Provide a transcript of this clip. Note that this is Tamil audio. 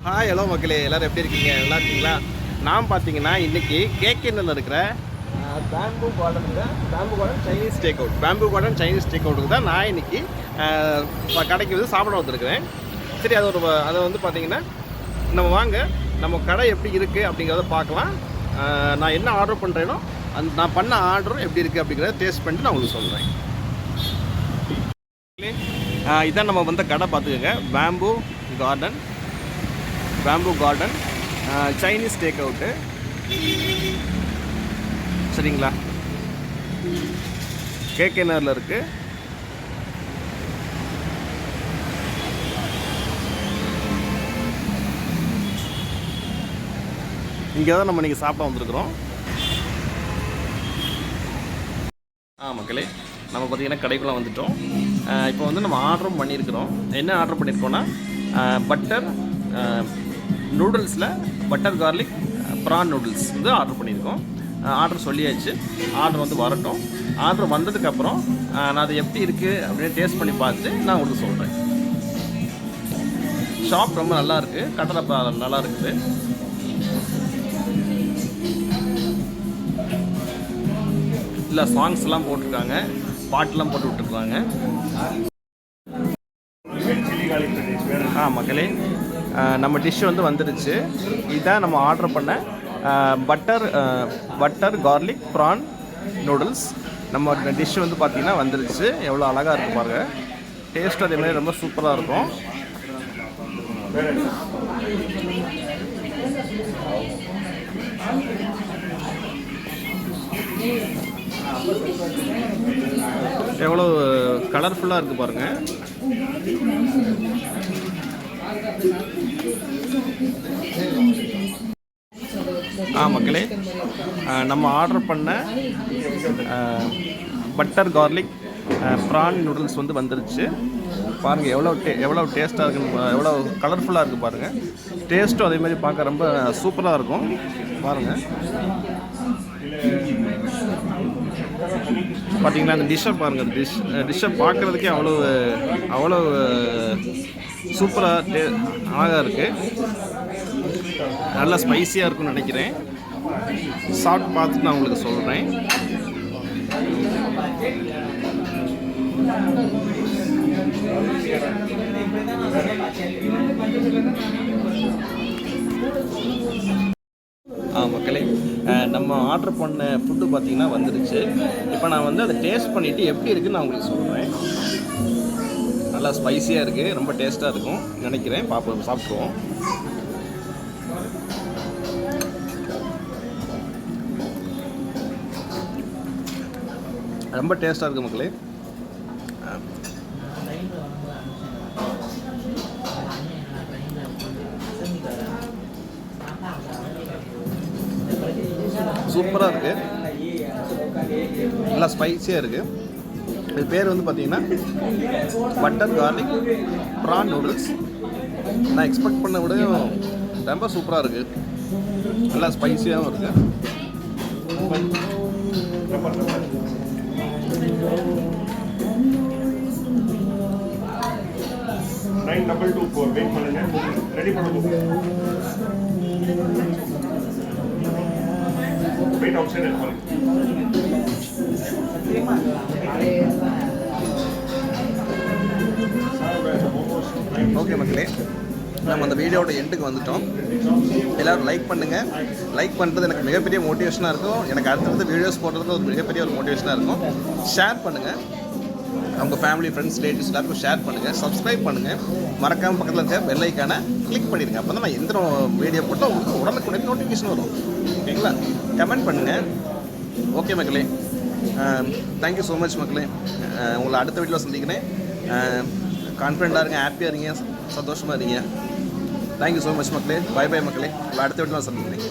ஹாய் ஹலோ மக்களே. எல்லாரும் எப்படி இருக்கீங்க? நல்லா இருக்கீங்களா? நான் பார்த்தீங்கன்னா இன்னைக்கு கேகேனில் இருக்கிற bamboo கார்டனுக்கு Bamboo Garden Chinese take out Bamboo Garden Chinese take அவுட்டுக்கு தான் நான் இன்னைக்கு கடைக்கு வந்து சாப்பிட வந்துருக்குறேன். சரி அது ஒரு வ- அதை வந்து பார்த்தீங்கன்னா நம்ம வாங்க நம்ம கடை எப்படி இருக்குது அப்படிங்கிறத பார்க்கலாம். நான் என்ன ஆர்டர் பண்ணுறேனோ அந்த நான் பண்ண ஆர்டரும் எப்படி இருக்குது அப்படிங்கிறத டேஸ்ட் பண்ணிட்டு நான் உங்களுக்கு சொல்கிறேன் இதான் நம்ம வந்த கடை பார்த்துக்கோங்க. Bamboo Garden Bamboo Garden Chinese take out சரிங்களா? கேகே நகரில் இருக்குது இங்கே தான் நம்ம இன்றைக்கி சாப்பிட வந்திருக்கிறோம். ஆ மக்களே நம்ம பார்த்திங்கன்னா கடைக்குள்ளே வந்துட்டோம். இப்போ வந்து நம்ம ஆர்டரும் பண்ணியிருக்கிறோம். என்ன ஆர்டர் பண்ணியிருக்கோன்னா பட்டர் நூடுல்ஸில் பட்டர் கார்லிக் ப்ரான் நூடுல்ஸ் வந்து ஆர்டர் பண்ணியிருக்கோம். ஆர்டர் சொல்லியாச்சு. ஆர்டர் வந்து வரட்டும். ஆர்டர் வந்ததுக்கப்புறம் நான் அது எப்படி இருக்குது அப்படின்னு டேஸ்ட் பண்ணி பார்த்து நான் உங்களுக்கு சொல்கிறேன் ஷாப் ரொம்ப நல்லா இருக்குது கடலை ப- நல்லா இருக்குது. இல்லை சாங்ஸ்லாம் போட்டிருக்காங்க. பாட்டெலாம் போட்டு விட்டுருக்காங்க. ஆ மக்களே. நம்ம டிஷ் வந்து வந்துடுச்சு இதுதான் நம்ம ஆர்டர் பண்ண butter butter garlic prawn noodles நம்ம டிஷ் வந்து பார்த்திங்கன்னா வந்துடுச்சு எவ்வளோ அழகாக இருக்கும் பாருங்க. டேஸ்ட் அதே மாதிரி ரொம்ப சூப்பராக இருக்கும். எவ்வளோ கலர்ஃபுல்லாக இருக்குது பாருங்கள் ஆ மக்களே நம்ம ஆர்டர் பண்ண பட்டர் கார்லிக் ப்ரான் நூடுல்ஸ் வந்து வந்துருச்சு. பாருங்கள் எவ்வளோ டே எவ்வளோ டேஸ்ட்டாக இருக்குன்னு எவ்வளோ கலர்ஃபுல்லாக இருக்குது பாருங்கள் டேஸ்ட்டும் அதே மாதிரி பார்க்க ரொம்ப சூப்பராக இருக்கும். பாருங்கள் பார்த்தீங்களா அந்த டிஷ்ஷை பாருங்கள் அந்த டிஷ் டிஷ்ஷை பார்க்குறதுக்கே அவ்வளோ அவ்வளோ சூப்பராக அழகாக இருக்குது நல்லா ஸ்பைஸியாக இருக்கும்னு நினைக்கிறேன். சாப்பிட்டு பார்த்துட்டு நான் உங்களுக்கு சொல்கிறேன் ஆ மக்களே நம்ம ஆர்டர் பண்ண ஃபுட்டு பார்த்தீங்கன்னா வந்துருச்சு. இப்போ நான் வந்து அதை டேஸ்ட் பண்ணிவிட்டு எப்படி இருக்குன்னு நான் உங்களுக்கு சொல்கிறேன் நல்லா ஸ்பைசியாக இருக்குது ரொம்ப டேஸ்ட்டாக இருக்கும். நினைக்கிறேன். பார்ப்போம் சாப்பிட்ருவோம் ரொம்ப டேஸ்ட்டாக இருக்குது மக்களே. சூப்பராக இருக்குது நல்லா ஸ்பைசியாக இருக்குது இது பேர் வந்து பார்த்தீங்கன்னா பட்டர் கார்லிக் ப்ரான் நூடுல்ஸ் நான் எக்ஸ்பெக்ட் பண்ண விட ரொம்ப சூப்பராக இருக்குது நல்லா ஸ்பைசியாகவும் இருக்குது nine double two four wait பண்ணுங்க. ரெடி பண்ணுங்க. வெயிட் ஓகே மக்களே. நம்ம அந்த வீடியோட எண்டுக்கு வந்துட்டோம். எல்லோரும் லைக் பண்ணுங்கள் லைக் பண்ணுறது எனக்கு மிகப்பெரிய மோட்டிவேஷனாக இருக்கும். எனக்கு அடுத்தடுத்து வீடியோஸ் போடுறது ஒரு மிகப்பெரிய ஒரு மோட்டிவேஷனாக இருக்கும். ஷேர் பண்ணுங்கள் அவங்க ஃபேமிலி ஃப்ரெண்ட்ஸ் ரிலேட்டிவ்ஸ் எல்லாருக்கும் ஷேர் பண்ணுங்கள் சப்ஸ்கிரைப் பண்ணுங்கள் மறக்காமல் பக்கத்தில் இருக்க பெல் ஐக்கானை கிளிக் பண்ணிடுங்க. அப்போ தான் நான் எந்த வீடியோ போட்டால் உங்களுக்கு உடனுக்குடனே நோட்டிஃபிகேஷன் வரும். ஓகேங்களா கமெண்ட் பண்ணுங்கள் ஓகே மக்களே. தேங்க்யூ ஸோ மச் மக்களே. உங்களை அடுத்த வீட்டில் சந்திக்கிறேன். கான்ஃபிடண்ட்டாக இருங்க ஹாப்பியாக இருங்க சந்தோஷமாக இருங்க. தேங்க்யூ ஸோ மச் மக்களே. பை பை மக்களே. அடுத்த வீட்டில் சந்திக்கிறேன்.